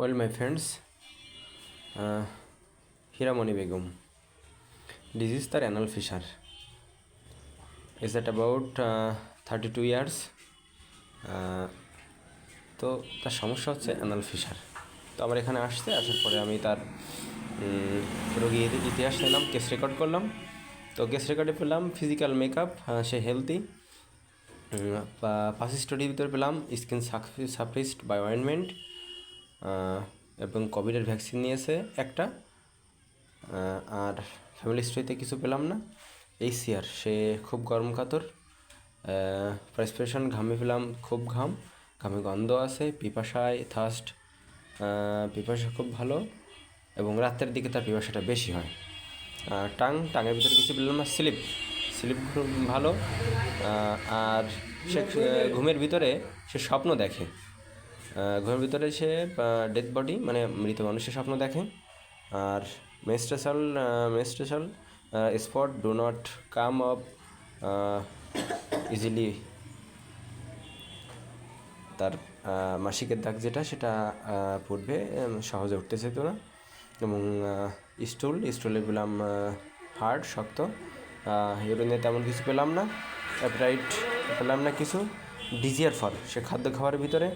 Well, my friends, uh, Begum Begum. Is তার anal fissure that about uh, 32 years? Uh, তো তার সমস্যা হচ্ছে অ্যানাল ফিশার তো আমার এখানে আসছে আসার পরে আমি তার রোগীর ইতিহাস নিলাম কেস রেকর্ড করলাম। তো কেস রেকর্ডে পেলাম ফিজিক্যাল মেকআপ সে হেলদি পাস স্টাডির ভিতরে পেলাম স্কিন সাফিসড বাই অয়েনমেন্ট এবং কোভিডের ভ্যাকসিন নিয়েছে একটা। আর ফ্যামিলি হিস্ট্রিতে কিছু পেলাম না। এই সিয়ার, সে খুব গরম কাতর। প্রেসপ্রেশন ঘামে পেলাম খুব ঘাম। ঘামে গন্ধ আছে, পিপাসায় থার্স্ট পিপাসা খুব ভালো এবং রাতের দিকে তার পিপাসাটা বেশি হয়। টাং, টাঙের ভিতরে কিছু পেলাম না, স্লিপ। স্লিপ খুব ভালো। আর সে ঘুমের ভিতরে সে স্বপ্ন দেখে। ঘুমের ভিতরে সে ডেড বডি মানে মৃত মানুষের স্বপ্ন দেখে। আর menstrual menstrual spot do not come up easily তার মাসিকের দাগ যেটা, সেটা পূর্বে সহজে উঠতে যেত না। এবং স্টুল স্টুলে পেলাম হার্ড শক্ত। ইউরিনে তেমন কিছু পেলাম না অ্যাপরাইট পেলাম না কিছু। ডিজিয়ার ফল, সে খাদ্য খাবারের ভিতরে।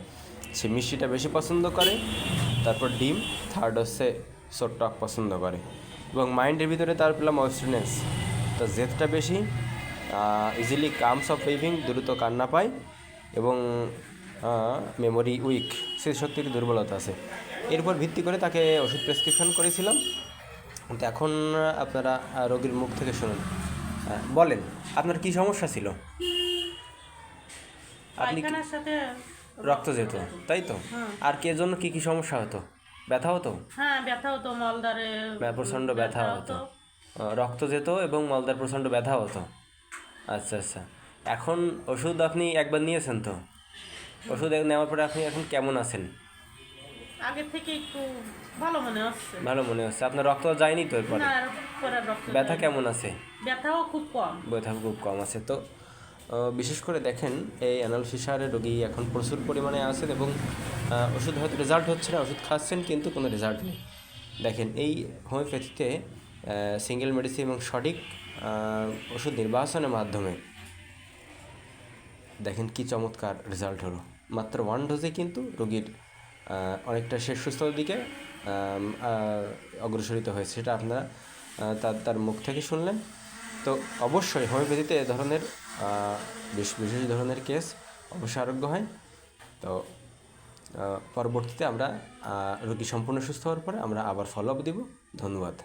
সে মিষ্টিটা বেশি পছন্দ করে, তারপর ডিম থার্ড হচ্ছে সোর টক পছন্দ করে। এবং মাইন্ডের ভিতরে তার পেলাম অস্ট্রেনেস তার জেদটা বেশি ইজিলি কামস অফ লিভিং দ্রুত কান্না পায় এবং মেমোরি উইক স্মৃতিশক্তির দুর্বলতা আছে। এরপর ভিত্তি করে তাকে ওষুধ প্রেসক্রিপশন করেছিলাম। তো এখন আপনারা রোগীর মুখ থেকে শুনুন। বলেন, আপনার কি সমস্যা ছিল? আপনি সাথে রক্ত যেত তাই তো? আর কে জন্য কি কি সমস্যা হতো? ব্যথা হতো? হ্যাঁ ব্যথা হতো মলদারে প্রচণ্ড ব্যথা হতো। রক্ত যেত এবং মলদার প্রচণ্ড ব্যথা হতো। আচ্ছা আচ্ছা। এখন ওষুধ আপনি একবার নিয়েছেন তো? ওষুধ নেওয়ার পরে আপনি এখন কেমন আছেন? আগে থেকে একটু ভালো মনে হচ্ছে। ভালো মনে হচ্ছে। আপনার রক্ত যায়নি তো এরপরে? ব্যথা কেমন আছে? ব্যথাও খুব কম। ব্যথা খুব কম আছে। তো বিশেষ করে দেখেন, এই অ্যানাল রোগী এখন প্রচুর পরিমাণে আছেন এবং ওষুধ হয়তো রেজাল্ট হচ্ছে না, ওষুধ খাচ্ছেন কিন্তু কোনো রেজাল্ট নেই। দেখেন, এই হোমিওপ্যাথিতে সিঙ্গেল মেডিসিন এবং সঠিক ওষুধ নির্বাচনের মাধ্যমে দেখেন কি চমৎকার রেজাল্ট হলো। মাত্র ওয়ান ডোজে কিন্তু রোগীর অনেকটা শেষ সুস্থতার দিকে অগ্রসরিত হয়েছে। সেটা আপনারা তার তার মুখ থেকে শুনলেন। তো অবশ্যই হোমিওপ্যাথিতে এ ধরনের বেশ, বিশেষ ধরনের কেস অবশ্যই আরোগ্য হয়। তো পরবর্তীতে আমরা রোগী সম্পূর্ণ সুস্থ হওয়ার পরে আমরা আবার ফলো আপ দিব। ধন্যবাদ।